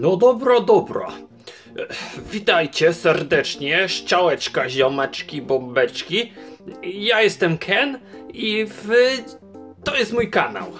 No dobro. E, Witajcie serdecznie, szczałeczka, ziomeczki, bombeczki. Ja jestem Ken i w... to jest mój kanał.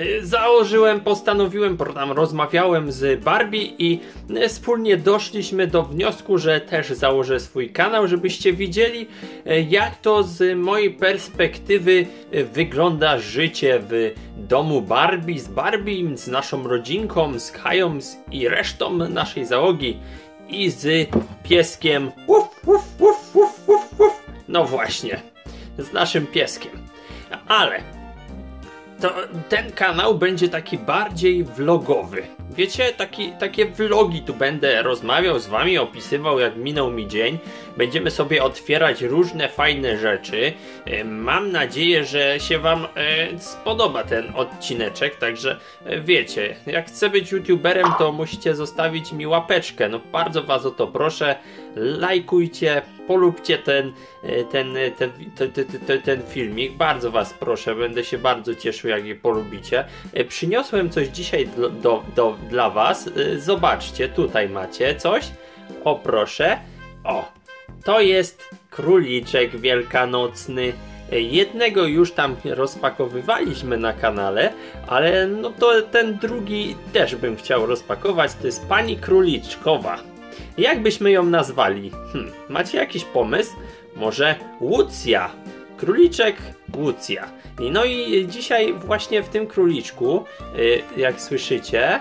E, Założyłem, postanowiłem, tam rozmawiałem z Barbie i e, wspólnie doszliśmy do wniosku, że też założę swój kanał, żebyście widzieli e, jak to z mojej perspektywy wygląda życie w domu Barbie, z Barbie, z naszą rodzinką, z Kają i resztą naszej załogi i z pieskiem. Uf, uf, uf, uf, uf, uf. No właśnie, z naszym pieskiem. Ale to ten kanał będzie taki bardziej vlogowy. Wiecie, taki, takie vlogi tu będę rozmawiał z wami, opisywał jak minął mi dzień. Będziemy sobie otwierać różne fajne rzeczy. E, Mam nadzieję, że się wam e, spodoba ten odcineczek, także e, wiecie, jak chcę być youtuberem, to musicie zostawić mi łapeczkę. No bardzo was o to proszę. Lajkujcie, polubcie ten, e, ten, e, ten, ten, ten, ten, filmik. Bardzo was proszę, będę się bardzo cieszył, jak je polubicie. E, Przyniosłem coś dzisiaj do, do, do, dla was. Zobaczcie, tutaj macie coś. O proszę. O, to jest króliczek wielkanocny. Jednego już tam rozpakowywaliśmy na kanale, ale no to ten drugi też bym chciał rozpakować. To jest pani króliczkowa. Jak byśmy ją nazwali? Hm, macie jakiś pomysł? Może Łucja. Króliczek Łucja. No i dzisiaj właśnie w tym króliczku, y, jak słyszycie,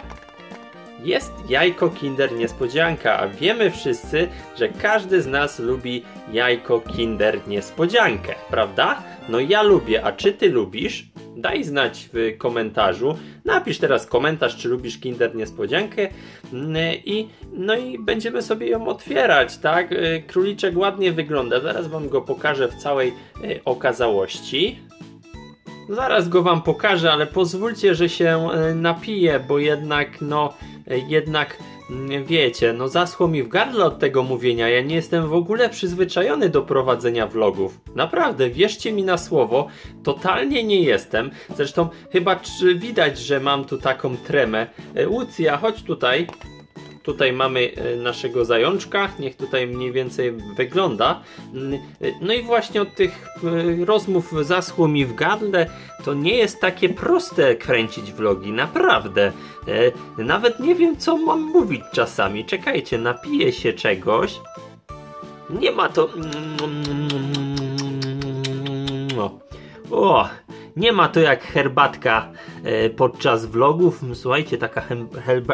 jest jajko Kinder Niespodzianka, a wiemy wszyscy, że każdy z nas lubi jajko Kinder Niespodziankę, prawda? No ja lubię, a czy ty lubisz? Daj znać w komentarzu. Napisz teraz komentarz, czy lubisz Kinder Niespodziankę Mm, i no i będziemy sobie ją otwierać, tak? Y, Króliczek ładnie wygląda. Zaraz wam go pokażę w całej y, okazałości. Zaraz go wam pokażę, ale pozwólcie, że się e, napiję, bo jednak, no, jednak, wiecie, no zaschło mi w gardle od tego mówienia. Ja nie jestem w ogóle przyzwyczajony do prowadzenia vlogów. Naprawdę, wierzcie mi na słowo, totalnie nie jestem. Zresztą chyba widać, że mam tu taką tremę. E, Łucja, chodź tutaj. Tutaj mamy e, naszego zajączka, niech tutaj mniej więcej wygląda. Mm, e, No i właśnie od tych e, rozmów zaschło mi w gardle. To nie jest takie proste kręcić vlogi, naprawdę. Nawet nie wiem, co mam mówić czasami. Czekajcie, napiję się czegoś. Nie ma to. No. O, nie ma to jak herbatka e, podczas vlogów. Słuchajcie, taka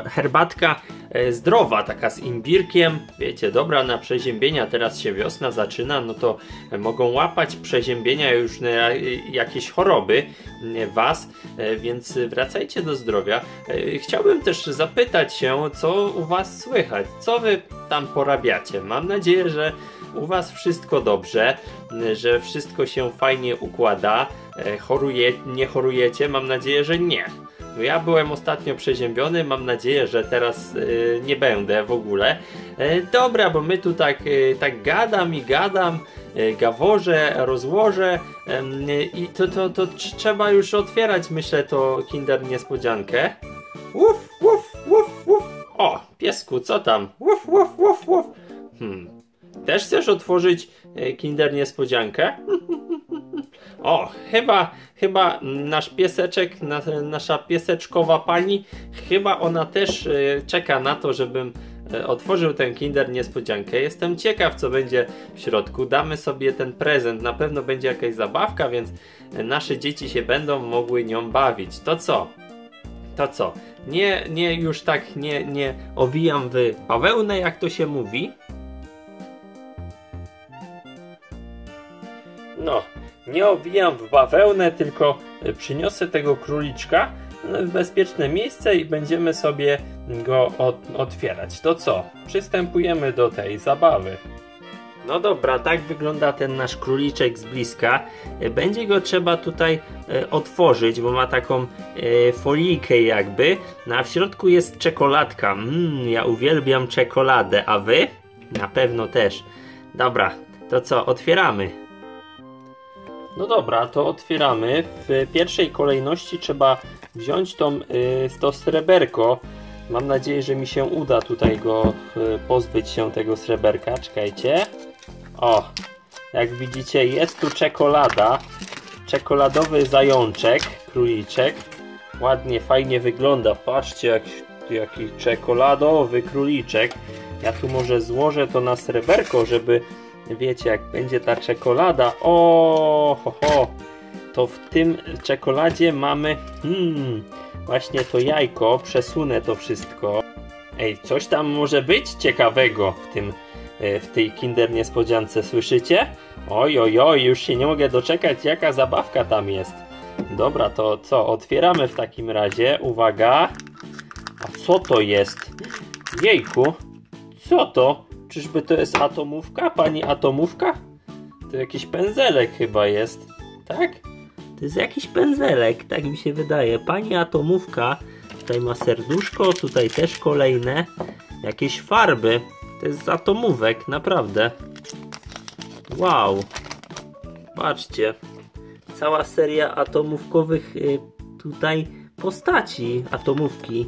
herbatka e, zdrowa, taka z imbirkiem. Wiecie, dobra na przeziębienia. Teraz się wiosna zaczyna, no to e, mogą łapać przeziębienia już na jakieś choroby e, was, więc wracajcie do zdrowia. Chciałbym też zapytać się, co u was słychać, co wy tam porabiacie. Mam nadzieję, że u Was wszystko dobrze, że wszystko się fajnie układa. E, Choruje, nie chorujecie? Mam nadzieję, że nie. No ja byłem ostatnio przeziębiony, mam nadzieję, że teraz y, nie będę w ogóle. E, dobra, bo my tu tak, y, tak gadam i gadam, y, gaworzę, rozłożę y, i to, to, to tr- trzeba już otwierać, myślę, to Kinder Niespodziankę. Uf, uf, uf, uf. O, piesku, co tam? Uf, uf, uf, uf. Hmm. Też chcesz otworzyć Kinder Niespodziankę? O, chyba, chyba nasz pieseczek, na, nasza pieseczkowa pani, chyba ona też e, czeka na to, żebym e, otworzył ten Kinder Niespodziankę. Jestem ciekaw, co będzie w środku. Damy sobie ten prezent. Na pewno będzie jakaś zabawka, więc e, nasze dzieci się będą mogły nią bawić. To co? To co? Nie, nie już tak nie, nie owijam w bawełnę, jak to się mówi. No, nie owijam w bawełnę, tylko y, przyniosę tego króliczka w bezpieczne miejsce i będziemy sobie go otwierać. To co? Przystępujemy do tej zabawy. No dobra, tak wygląda ten nasz króliczek z bliska. Y, Będzie go trzeba tutaj y, otworzyć, bo ma taką folijkę jakby. No a w środku jest czekoladka. Mmm, ja uwielbiam czekoladę, a wy? Na pewno też. Dobra, to co, otwieramy. No dobra, to otwieramy. W pierwszej kolejności trzeba wziąć tą, y, to sreberko Mam nadzieję, że mi się uda tutaj go y, pozbyć się tego sreberka. Czekajcie. O, jak widzicie jest tu czekolada. Czekoladowy zajączek, króliczek. Ładnie, fajnie wygląda. Patrzcie, jak, jaki czekoladowy króliczek. Ja tu może złożę to na sreberko, żeby wiecie, jak będzie ta czekolada. O, ho, ho. To w tym czekoladzie mamy hmm, właśnie to jajko. Przesunę to wszystko. Ej, coś tam może być ciekawego w tym e, w tej Kinder Niespodziance, słyszycie? Oj, oj, oj, już się nie mogę doczekać, jaka zabawka tam jest. Dobra, to co? Otwieramy w takim razie. Uwaga. A co to jest? Jejku. Co to? Czyżby to jest atomówka? Pani atomówka? To jakiś pędzelek chyba jest. Tak? To jest jakiś pędzelek, tak mi się wydaje. Pani atomówka. Tutaj ma serduszko, tutaj też kolejne. Jakieś farby. To jest z atomówek, naprawdę. Wow. Patrzcie. Cała seria atomówkowych y, tutaj postaci atomówki.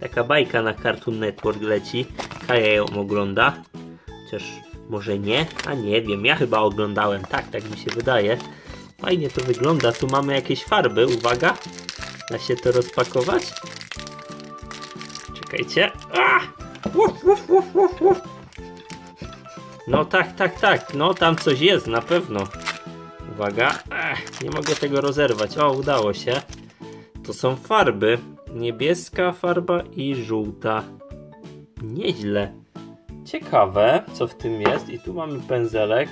Taka bajka na Cartoon Network leci. Kaja ją ogląda. Chociaż może nie, a nie wiem. Ja chyba oglądałem. Tak, tak mi się wydaje. Fajnie to wygląda. Tu mamy jakieś farby. Uwaga. Da się to rozpakować? Czekajcie. No tak, tak, tak. No tam coś jest na pewno. Uwaga. Nie mogę tego rozerwać. O, udało się. To są farby. Niebieska farba i żółta. Nieźle. Ciekawe, co w tym jest. I tu mamy pędzelek.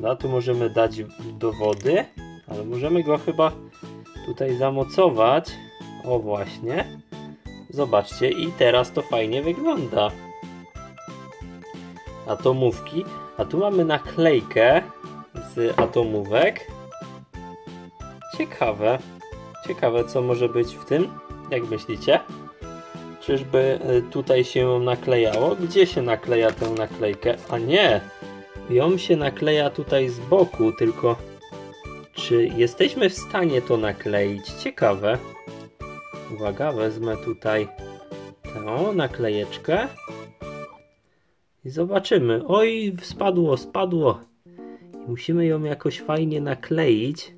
No, tu możemy dać do wody, ale możemy go chyba tutaj zamocować. O, właśnie. Zobaczcie, i teraz to fajnie wygląda. Atomówki. A tu mamy naklejkę z atomówek. Ciekawe. Ciekawe, co może być w tym. Jak myślicie? Czyżby y, tutaj się naklejało? Gdzie się nakleja tę naklejkę? A nie! Ją się nakleja tutaj z boku, tylko czy jesteśmy w stanie to nakleić? Ciekawe. Uwaga, wezmę tutaj tę naklejeczkę i zobaczymy. Oj, spadło, spadło. Musimy ją jakoś fajnie nakleić.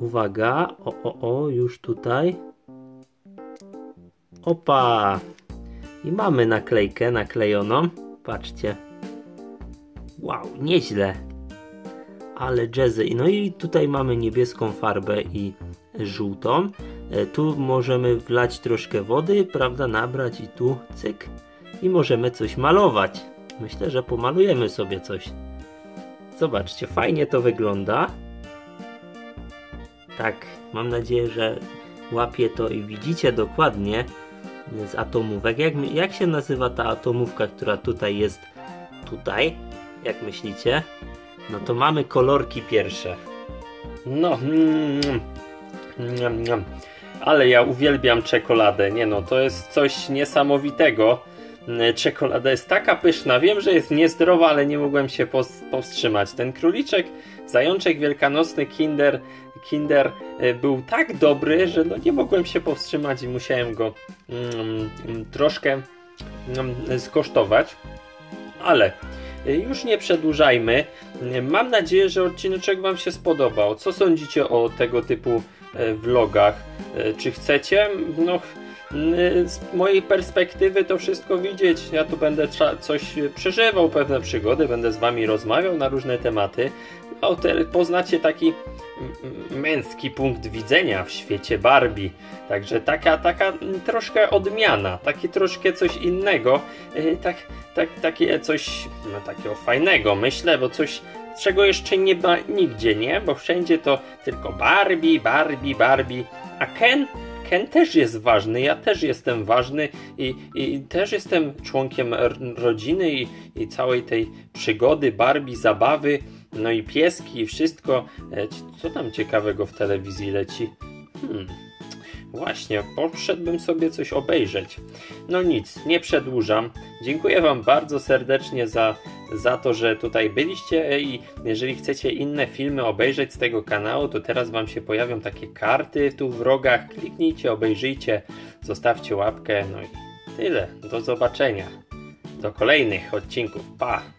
Uwaga, o, o, o, już tutaj. Opa! I mamy naklejkę naklejoną. Patrzcie. Wow, nieźle. Ale jazzy. No i tutaj mamy niebieską farbę i żółtą. E, tu możemy wlać troszkę wody, prawda, nabrać i tu cyk. I możemy coś malować. Myślę, że pomalujemy sobie coś. Zobaczcie, fajnie to wygląda. Tak, mam nadzieję, że łapie to i widzicie dokładnie z atomówek. Jak, jak się nazywa ta atomówka, która tutaj jest tutaj? Jak myślicie? No to mamy kolorki pierwsze. No, mm, mm, mm, ale ja uwielbiam czekoladę. Nie no, to jest coś niesamowitego. Czekolada jest taka pyszna. Wiem, że jest niezdrowa, ale nie mogłem się powstrzymać. Ten króliczek, zajączek wielkanocny Kinder, Kinder e, był tak dobry, że no nie mogłem się powstrzymać i musiałem go mm, troszkę mm, skosztować. Ale e, już nie przedłużajmy. Mam nadzieję, że odcinek Wam się spodobał. Co sądzicie o tego typu e, vlogach? Czy chcecie? No, z mojej perspektywy to wszystko widzieć. Ja tu będę coś przeżywał, pewne przygody, będę z Wami rozmawiał na różne tematy. No, poznacie taki męski punkt widzenia w świecie Barbie. Także taka, taka troszkę odmiana, takie troszkę coś innego, y, tak, tak, takie coś no, takiego fajnego, myślę, bo coś, czego jeszcze nie ma nigdzie, nie? Bo wszędzie to tylko Barbie, Barbie, Barbie, a Ken Ken też jest ważny, ja też jestem ważny i, i też jestem członkiem rodziny i, i całej tej przygody, Barbie, zabawy. No i pieski i wszystko. E, co tam ciekawego w telewizji leci? Hmm. Właśnie, poszedłbym sobie coś obejrzeć. No nic, nie przedłużam. Dziękuję Wam bardzo serdecznie za, za to, że tutaj byliście i jeżeli chcecie inne filmy obejrzeć z tego kanału, to teraz Wam się pojawią takie karty tu w rogach. Kliknijcie, obejrzyjcie, zostawcie łapkę, no i tyle. Do zobaczenia. Do kolejnych odcinków. Pa!